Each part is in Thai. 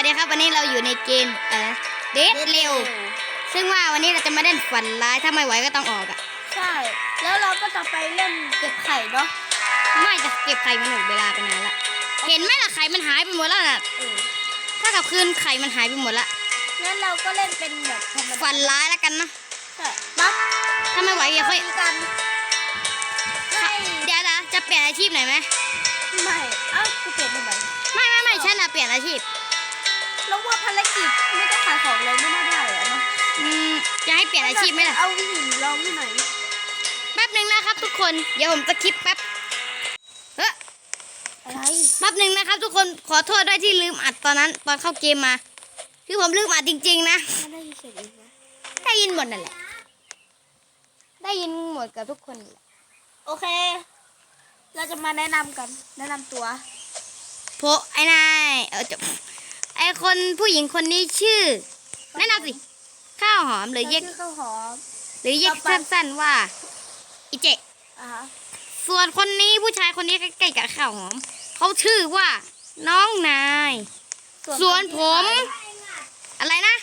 วัสดีครับวันนี้เราอยู่ในเกมเออเดทเร็ว ซึ่งว่าวันนี้เราจะมาเล่นฝันร้ายถ้าไม่ไหวก็ต้องออกอะ ใช่ แล้วเราก็จะไปเล่นเก็บไข่เนาะไม่จะเก็บไข่มันหมดเวลาไปนานละ เห็นไหมล่ะไข่มันหายไปหมดแล้วน่ะเออถ้ากับคืนไข่มันหายไปหมดละ งั้นเราก็เล่นเป็นแบบธรรมดาฝันร้ายแล้วกันนะใช่มาถ้าไม่ไหวอย่าค่อยตีกันให้เดี๋ยวนะจะเปลี่ยนอาชีพหน่อยไหมไม่ เอ้ากูเปลี่ยนไปไหมไม่ไม่ไม่ฉันน่ะเปลี่ยนอาชีพ แล้วว่าภารกิจไม่ต้องขายของเลยไม่น่าได้อะเนาะอืมจะให้เปลี่ยนอาชีพไหมล่ะ เอาหินลองที่ไหนแป๊บหนึ่งนะครับทุกคน เดี๋ยวผมจะคลิปแป๊บเฮ้ยอะไรแป๊บหนึ่งนะครับ ทุกคน ขอโทษด้วยที่ลืมอัดตอนนั้น ตอนเข้าเกมมา คือผมลืมอัดจริง ๆ นะมันได้ยินเสียงอีกไหมได้ยินหมดนั่นแหละ ได้ยินหมดกับทุกคนนั่นแหละโอเค เราจะมาแนะนำกัน แนะนำตัว โพไอ้นาย เออจะ ไอ้คนผู้หญิงคนนี้ชื่อแนะนำสิ ข้าวหอมหรือเรียกชื่อข้าวหอม หรือเรียกต่อไปสั้นๆว่าอีเจอ่าฮะส่วนคนนี้ผู้ชายคนนี้ใกล้ๆกับข้าวหอม เขาชื่อว่า น้องนาย ส่วนผม อะไรนะ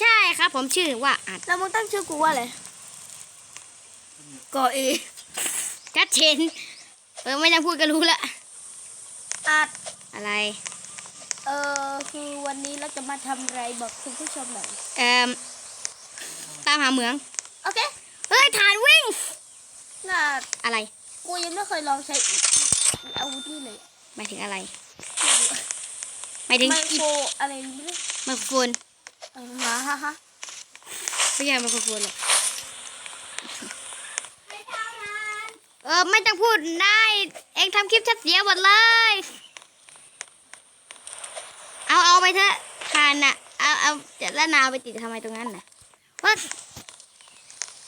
ใช่ครับ ผมชื่อว่าอัดแล้วมึงตั้งชื่อกูว่าอะไรก่อเอชัดเจนเออไม่ต้องพูดก็รู้ละอัด อะไร เออคือวันนี้เราจะมาทำอะไรบอกคุณผู้ชมหน่อยเอ่อตามหาเหมือง โอเค เฮ้ยฐานวิ่ง น่าอะไร กูยังไม่เคยลองใช้อีกอาวุธนี่เลยหมายถึงอะไรหมายถึงไมอีโครอะไรไม่รู้ไมโครโฟนเออฮะฮะฮะไม่ใช่ไมโครโฟนหรอกเออ ไม่ต้องพูดได้ เองทำคลิปชัดเสียหมดเลย เอาเอาไปเถอะทานน่ะเอาเอาจะแล้วนาเอาไปติดทำไมตรงนั้นน่ะเฮ้ย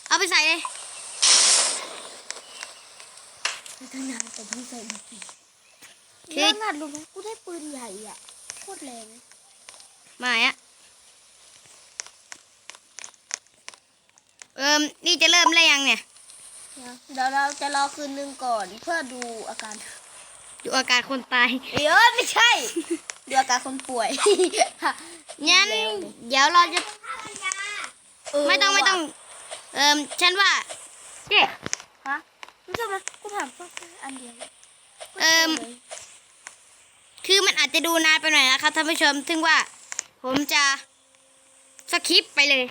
เอาไปใส่เลยไม่ตั้งนานแต่เพิ่งใส่มาสิคือแล้วงานรู้ไหมกูได้ปืนใหญ่อะโคตรแรงมาอะเอิมนี่จะเริ่มแล้วยังเนี่ยนะเดี๋ยวเราจะรอคืนนึงก่อนเพื่อดูอาการ ดูอาการคนตายเอ้ยไม่ใช่ ดูอาการคนป่วยงั้นแล้วเดี๋ยวเราจะเออไม่ต้องไม่ต้อง เอิมฉันว่าเจ๊ฮะไม่ใช่ไหมกูถามแค่อันเดียวเอิ่มคือมันอาจจะดูนานไปหน่อยนะครับท่านผู้ชม ซึ่งว่าผมจะสคิปไปเลย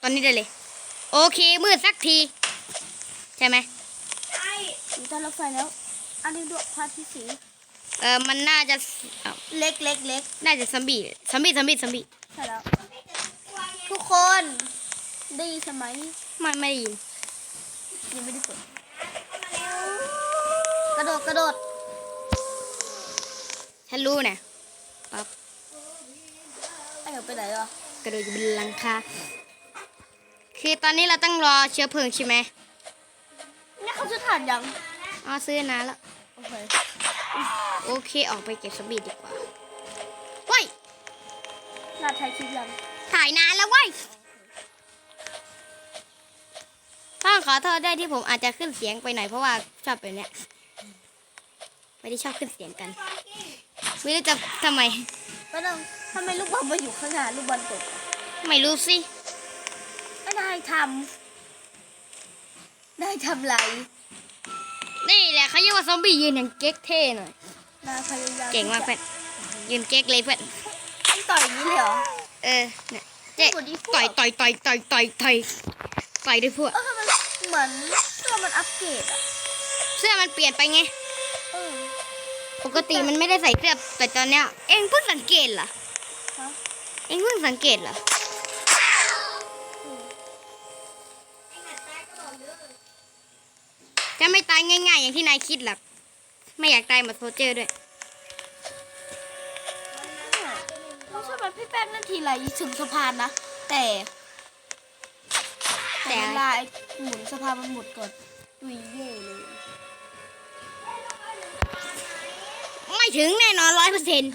ตอนนี้ได้เลย โอเคมืดสักที ใช่ไหมมีตอนรถไฟแล้ว อันนี้ด้วยพาทิตย์สีเออมันน่าจะเอ้าเล็กเล็กเล็กน่าจะซัมบี้ซัมบี้ซัมบี้ซัมบี้ใช่แล้ว ทุกคนได้ยินใช่ไหมไม่ไม่ได้ยินยังไม่ได้เปิดกระโดดกระโดดฉันรู้นะปั๊บไอ้เหรอไปไหนอะกระโดดอยู่บนหลังคาคือตอนนี้เราต้องรอเชื้อเพลิงใช่ไหม นี่เขาจะถ่านยัง อ๋อซื้อนานแล้ว โอเคโอเคออกไปเก็บสบีดีกว่าเว้ยน่าถ่ายคลิปยังถ่ายนานแล้วเว้ยต้องขอโทษด้วยที่ผมอาจจะขึ้นเสียงไปหน่อยเพราะว่าชอบแบบเนี้ยไม่ได้ชอบขึ้นเสียงกัน ไม่รู้จะทำไมไม่ต้องทำไมลูกบอลมาอยู่ข้างหน้าลูกบอลตกไม่รู้สิไม่ได้ทำได้ทำไร นี่แหละเขาเรียกว่าซอมบี้ยืนอย่างเก๊กเท่หน่อยนาพยายามเก่งมากเพื่อนยืนเก๊กเลยเพื่อนต้องต่อยอย่างนี้เลยเหรอ เออเนี่ยเจ๊สวัสดีพวกต่อยต่อยต่อยต่อยต่อยต่อยต่อยด้วยพวกเออมันเหมือนเสื้อมันอัปเกรดอะเสื้อมันเปลี่ยนไปไงเออปกติมันไม่ได้ใส่เสื้อแต่ตอนเนี้ยเอ็งเพิ่งสังเกตเหรอฮะเอ็งเพิ่งสังเกตเหรอ จะไม่ตายง่าย ๆ อย่างที่นายคิดหรอกไม่อยากตายเหมือนโซเจอร์ด้วยเราชอบแบบพี่แป้งนั่นทีไรถึงสะพานนะ แต่ แต่แต่เวลาไอ้หมุนสะพานมันหมดก่อนดุยเย่เลย ไม่ถึงแน่นอนร้อยเปอร์เซ็นต์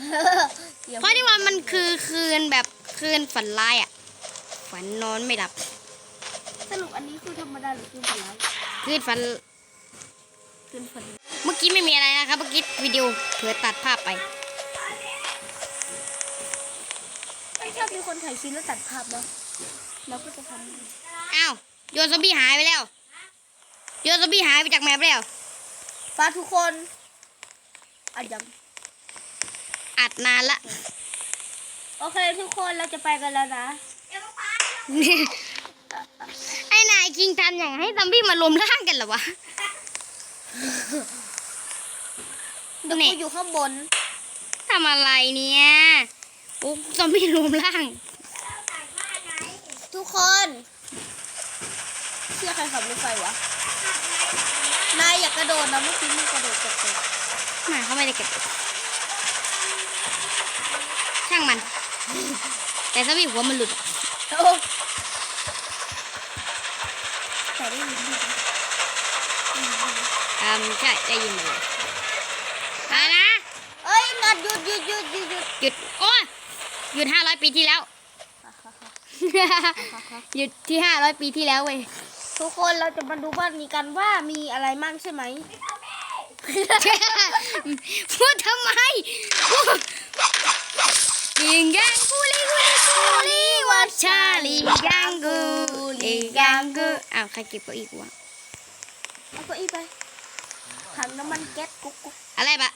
ดี๋ยเพราะที่ว่ามันคือคืนแบบคืนฝันร้ายอะ ฝันนอนไม่หลับ สรุปอันนี้คือธรรมดาหรือคือฝันร้าย คืนฝัน ขึ้นพอเมื่อกี้ไม่มีอะไรนะครับ เมื่อกี้วิดีโอเผื่อตัดภาพไปไม่ชอบมีคนถ่ายคลิปแล้วตัดภาพเนาะเราก็จะทำอ้าวโยซอมบี้หายไปแล้วโยซอมบี้หายไปจากแมปแล้วฟ้าทุกคนอัดยังอัดนานละโอเคทุกคนเราจะไปกันแล้วนะไอ้นายคิงทำอย่างให้ซอมบี้มารวมร่างกันเหรอวะ เดี๋ยวนี่กูอยู่ข้างบนทำอะไรเนี่ยโอ้ซอมบี้รวมร่าง ทุกคนเชื่อใครขับรถไฟวะ นายอย่ากระโดดนะเมื่อกี้มึงกระโดดตกเลยหมาเขาไม่ได้เก็บ ช่างมัน แต่ซอมบี้หัวมันหลุดโอ้แต่ได้ยินดีนะ อ่า ใช่ได้ยินหมดเลยอะนะเอ้ยงัดหยุดหยุดหยุดหยุดหยุดหยุดโอ้ยหยุดห้าร้อยปีที่แล้ว หยุดที่ห้าร้อยปีที่แล้วเว้ยทุกคนเราจะมาดูบ้านนี้กันว่ามีอะไรมั่งใช่ไหมพูดทำไมลิงยังกูลิกูลิกูลิวัชชาลิงยังกูลิงยังกูอ้าวใครเก็บเก้าอี้กูวะเอาเก็อีไป ถังน้ำมันแก๊สกุ๊กกุ๊กอะไรปะ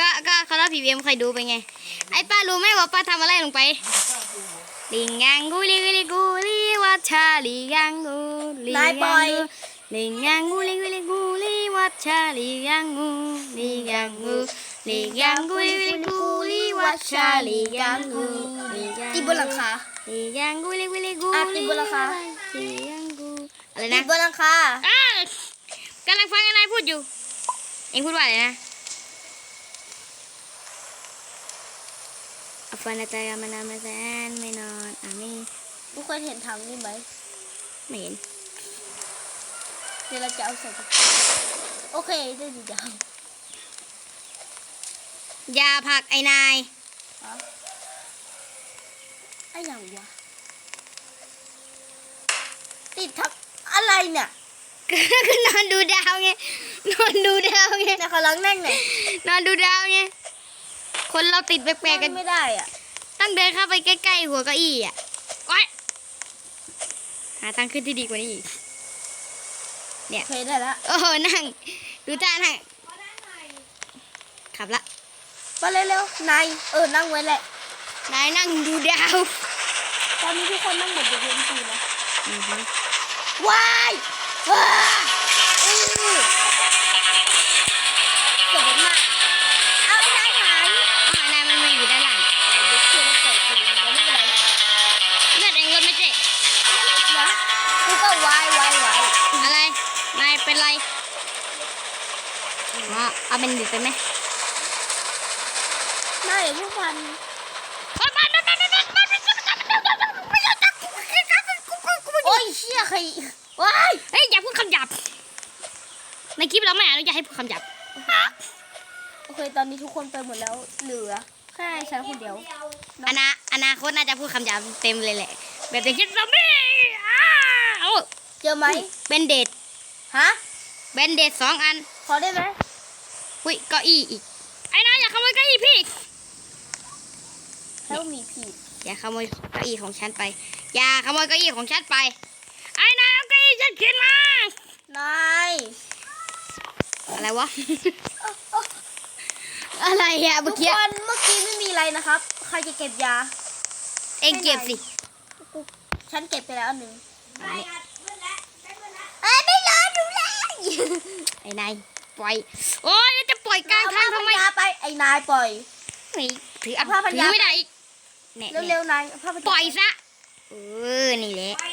ก็ก็เขาเล่าพีเอ็มใครดูไปไง ไอ้ป้ารู้ไหมว่าป้าทำอะไรลงไปลิงยังกูลิกูลิกูลิวัชชาลิงยังกูลิงนายปล่ยัองยกูลิงยังกูลิกูลิกูลิวัชชาลิงยังกูลิงยังกูลิงยังกูลิกูลิกูลิวัชชาลิงยังกูลิงยังตีบนหลังคาลิงยังกูลิกูลิกูอะตีบนหลังคาลิงยังกูอะไรตีนะบนหลังคาอ้าวกำลังฟังนายพูดอยู่ เอ็งพูดว่าอะไรนะอัฟฟานาตายามานามาแซนไม่นอนอะไม่ทุกคนเห็นถังนี่ไหมไม่เห็น เดี๋ยวเราจะเอาใส่กระโอเคได้ดีจังอย่าผลักไอ้นายอ๋อไอ้อย่างวะติดทับอะไรเนี่ย ก็นอนดูดาวไง นอนดูดาวไงนายขอล้างแน่งหน่อยนอนดูดาวไง คนเราติดแปลกๆกัน ไม่ได้อะ ต้องเดินเข้าไปใกล้ๆหัวเก้าอี้อะไว้หาทางขึ้นที่ดีกว่านี้อีกโอเคได้ละโอ้โหนั่ง ดูท่านั่งขับละไปเร็วๆนายเออ นั่งไว้แหละ นายนั่งดูดาว ตอนนี้ทุกคนนั่งหมดยกเว้นกูนะอือฮึว้ายว้าอือเกิดมากเอาไอ้นายหายอ๋อนายมันมาอยู่ด้านหลังเดี๋ยวเชื่อว่าเกิดจริงแต่ไม่เป็นไรเลือดเองรถไม่เจ๊นะกูก็วาย วายวายอะไรนายเป็นไรอ๋อเอาเป็นดิบไปไหมนายอย่าเพิ่งพันโอ้ยเชี่ยใคร ว้ายเฮ้ยอย่าพูดคำหยาบในคลิปเราไม่อนุญาตให้พูดคำหยาบโอเคตอนนี้ทุกคนไปหมดแล้วเหลือแค่ฉันคนเดียวอนาอนาคตน่าจะพูดคำหยาบเต็มเลยแหละ แบบอย่างเช่นซอมบี้อ้าเอาเจอไหมเบนเดดฮะเบนเดดสองอันขอได้ไหมหุ้ยเก้าอี้อีกไอ้นายอย่าขโมยเก้าอี้พี่แล้วมีผีอย่าขโมยเก้าอี้ของฉันไป อย่าขโมยเก้าอี้ของฉันไป ฉันขึ้นมานายอะไรวะ อะไรอะทุเมื่กอกี้คนเมื่อกี้ไม่มีอะไรนะครับ ใครจะเก็บยา เอ็งเก็บสิกูฉันเก็บไปแล้วอันหนึ่งเอ้ยไม่รอดูเลยไอ้นายปล่อย โอ้ยแล้วจะปล่อยกลางทางทำไมเอผ้พันยาไปไอ้นายปล่อยไม่ถืออัเอาผ้าพันถืยา อไม่ได้อีกแน่เร็วๆนายเอาผ้าพันยาปล่อยซะ เออ นี่แหละป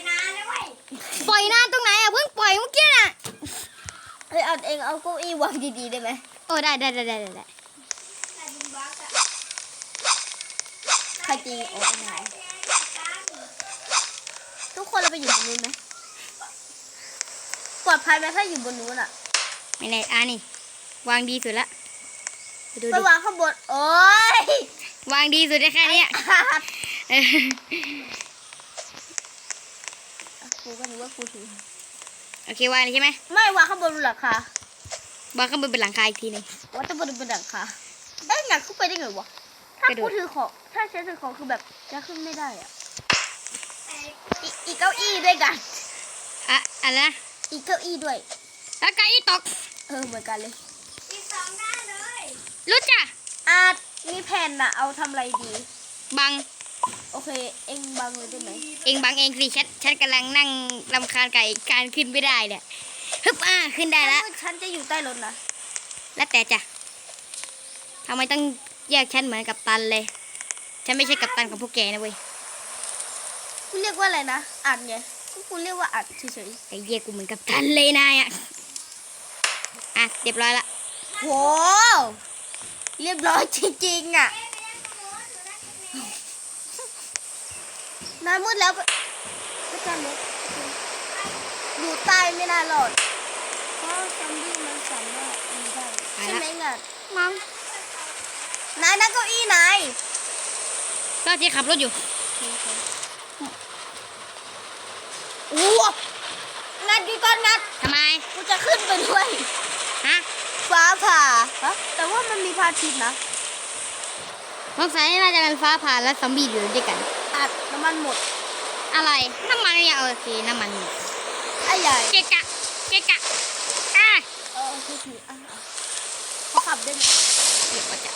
ล่อยนานตรงไหนอะเพิ่งปล่อยเมื่อกี้น่ะเฮ้ยเอาเองเอาเก้าอี้วางดีๆได้ไหมโอ้ได้ได้ได้ได้ได้ใครตีโอ้ไอ้นายทุกคนเราไปอยู่บนนู้นไหมปลอดภัยไหมถ้าอยู่บนนู้นอะไม่แน่อะนี่ วางดีสุดละไปดูไปดิวางข้างบนโอ้ยวางดีสุดได้แค่เนี้ย เออ กูก็นึกว่ากูถือโอเควางเลยใช่ไหมไม่วางข้างบนหลังคาวางข้างบนเป็นหลังคาอีกทีหนึงว่าจะบนบนหลังคาได้ไงขึ้นไปได้ไงวะทถ้ากระโดกูดถือของถ้าฉันถือของคือแบบจะขึ้นไม่ได้อะอีอีกเก้าอี้ด้วยกันอะอะไรนะอีกเก้าอี้ด้วย แล้วไก่ตกเออเหมือนกันเลย รู้จ้ะอาจมีแผ่นน่ะเอาทำอะไรดี บัง โอเค เอ็งบังเลยได้ไหมเองบังเองสิฉันฉันกำลังนั่งรำคาญไก่การขึ้นไม่ได้เนี่ยฮึบอ่าขึ้นได้แล้ว ฉันจะอยู่ใต้รถนะแล้วแต่จ้ะทำไมต้องแยกฉันเหมือนกับตันเลย ฉันไม่ใช่กับตันของพวกแกนะเว้ยคุณเรียกว่าอะไรนะ อัดไงก็คุณเรียกว่าอัดเฉยไอ้เหี้ยกูเหมือนกับตันเลยนายอะ อะเรียบร้อยละๆโหเรียบร้อยจริงๆอะ นายมืดแล้วไปไปกันเลยอยู่ใต้ไม่น่ารอด เพราะซอมบี้มันสามารถมีได้ใช่ไหมงัดมังนายนั่งเก้าอี้นายก็ที่ขับรถอยู่อู้งัดดีก่อนงัดทำไม กูจะขึ้นไปด้วย ฮะ ฟ้าผ่าฮะแต่ว่ามันมีพระอาทิตย์นะสงสัยน่าจะเป็นฟ้าผ่าและซอมบี้อยู่ด้วยกัน อัดน้ำมันหมด อะไร น้ำมันเนี่ยโอเคน้ำมันหมดไอ้ใหญ่เกะกะเกะกะอะเออคือถืออะอะเขาขับได้ไหมเรียบร้อยจ้ะ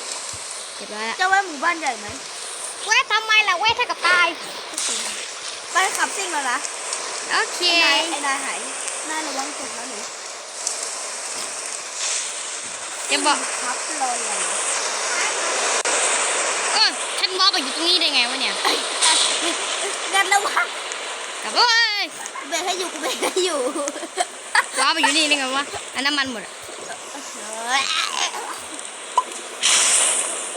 เรียบร้อยละจะไว้หมู่บ้านใหญ่ไหมเว้ยทำไมล่ะเว้ยถ้ากับตายไปขับซิ่งแล้วนะโอเคไอ้นายไอ้นายหายนายระวังตกนะหนูจะบอกครับรออะไรเออฉันบอกไปอยู่ตรงนี้ได้ไงวะเนี่ย งั้นระวังกลับเว้ยเบรกให้อยู่กูเบรกให้อยู่ว้าไปอยู่นี่ได้ไงวะอันน้ำมันหมดอะ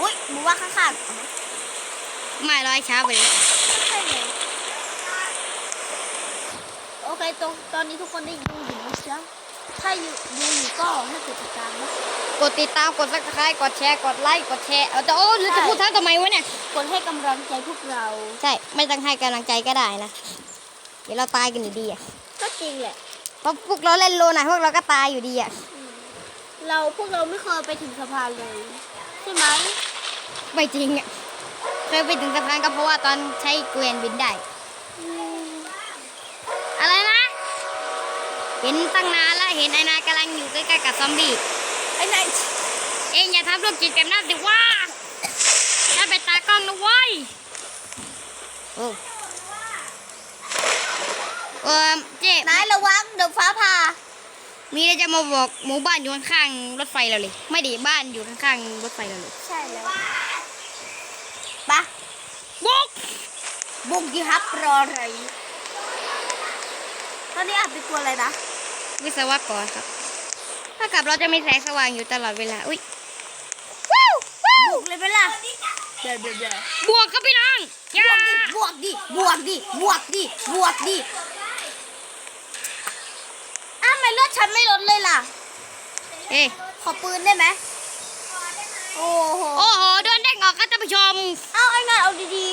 อุ้ยหมูว่าข้างๆเอาไหมไม่ร้อยช้าไปเลยใช่ไงโอเคตรงตอนนี้ทุกคนได้ดูอยู่นะจ๊ะ ถ้าอยู่ดูอยู่ก็ให้กดติดตามนะกดติดตามกดซับสไครต์กดแชร์กดไลค์กดแชร์เอาจะโอ้หรือจะพูดทั้งทำไมวะเนี่ยกดให้กำลังใจพวกเราใช่ไม่ต้องให้กำลังใจก็ได้นะเดี๋ยวเราตายกันอยู่ดีอะก็จริงแหละเพราะพวกเราเล่นโลนะพวกเราก็ตายอยู่ดีอะเราพวกเราไม่เคยไปถึงสะพานเลยใช่ไหมไม่จริงอะเคยไปถึงสะพานก็เพราะว่าตอนใช้เกวียนบินได้ อะไรนะ เห็นตั้งนานแล้วเห็นไอ้นายกำลังอยู่ใกล้ๆกับซอมบี้ไอ้นายเองอย่าทำลูกจิตแบบนั้นสิว่าฉันเป็นตากล้องนะเว้ยโอ้เออเจ๊นายระวังเดี๋ยวฟ้าผ่ามีอะไรจะมาบอกหมู่บ้านอยู่ข้างๆรถไฟเราเลย ไม่ดีบ้านอยู่ข้างๆรถไฟเราเลยใช่แล้วปะบุกบุกดีครับรออะไรตอนนี้อาจเป็นตัวอะไรนะ วิศวกรครับ ถ้ากับเราจะมีแสงสว่างอยู่ตลอดเวลา อุ้ยบุกเลยไหมล่ะเดี๋ยวเดี๋ยวเดี๋ยวบวกครับพี่น้องอย่าบวกดิบวกดิบวกดิบวกดิอ้าวทำไมเลือดฉันไม่ลดเลยล่ะ เอ๊ะขอปืนได้ไหมโอ้โห โอ้โห โดนเด้งออกครับท่านผู้ชม เอาไอ้งานเอาดี